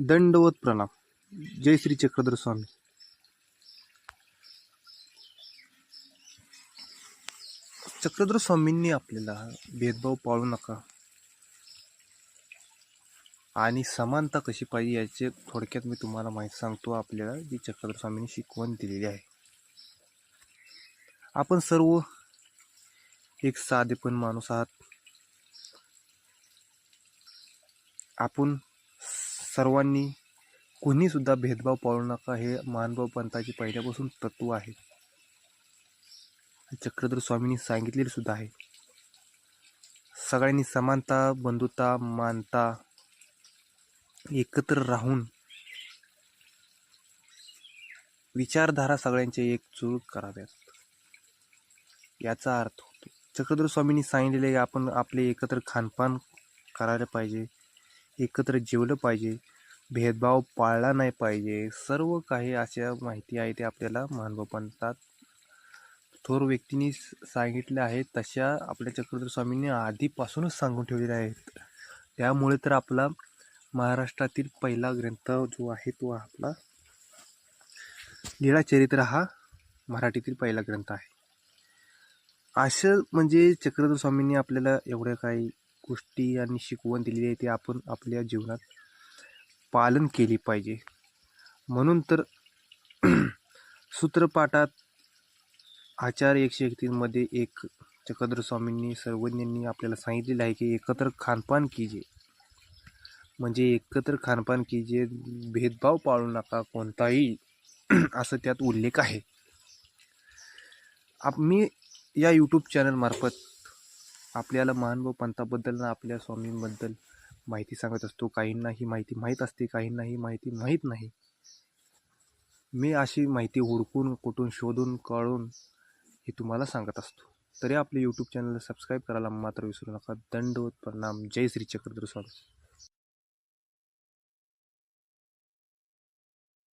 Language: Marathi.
दंडवत प्रणाम जय श्री चक्रधर स्वामी. चक्रधर स्वामींनी आपल्याला भेदभाव पाळू नका. आणि समानता कशी पाहिजे याचे थोडक्यात मी तुम्हाला माहिती सांगतो. आपल्याला जी चक्रधर स्वामींनी शिकवण दिलेली आहे. आपण सर्व एक साधेपण माणूस आहात. आपण सर्वांनी कुणीसुद्धा भेदभाव पाळू नका हे महानुभाव पंथाची पहिल्यापासून तत्व आहे. चक्रधर स्वामींनी सांगितलेले सुद्धा आहे. सगळ्यांनी समानता बंधुता मानता एकत्र राहून विचारधारा सगळ्यांचे एकजूट कराव्यात. याचा अर्थ होतो. चक्रधर स्वामींनी सांगितलेले आहे, आपण आपले एकत्र खानपान करायला पाहिजे. एकत्र जेवलं पाहिजे. भेदभाव पाळला नाही पाहिजे. सर्व काही अशा माहिती आहे ते आपल्याला मानवपंथात थोर व्यक्तींनी सांगितल्या आहेत. तशा आपल्या चक्रधर स्वामींनी आधीपासूनच सांगून ठेवलेल्या आहेत. त्यामुळे तर आपला महाराष्ट्रातील पहिला ग्रंथ जो आहे तो आपला लीळाचरित्र हा मराठीतील पहिला ग्रंथ आहे. असं म्हणजे चक्रधर स्वामींनी आपल्याला एवढं काही गोष्टी आणि शिकवण दिलेली आहे ते आपण आपल्या जीवनात पालन केली पाहिजे. म्हणून तर सूत्रपाठात आचार एकशे एकतीसमध्ये एक चक्रधर स्वामींनी सर्वज्ञांनी आपल्याला सांगितलेलं आहे की एकत्र खानपान कीजे. म्हणजे एकत्र खानपान कीजे भेदभाव पाळू नका कोणताही. असं त्यात उल्लेख आहे. आप मी या यूट्यूब चॅनलमार्फत आपल्याला महानुभव पंथाबद्दल ना आपल्या स्वामींबद्दल माहिती सांगत असतो. काहींना ही माहिती माहीत असते काहींना ही माहिती माहीत नाही. मी अशी माहिती हुडकून कुठून शोधून कळून हे तुम्हाला सांगत असतो. तरी आपले यूट्यूब चॅनलला सबस्क्राईब करायला मात्र विसरू नका. दंडवत प्रणाम. जय श्री चक्रधर स्वामी.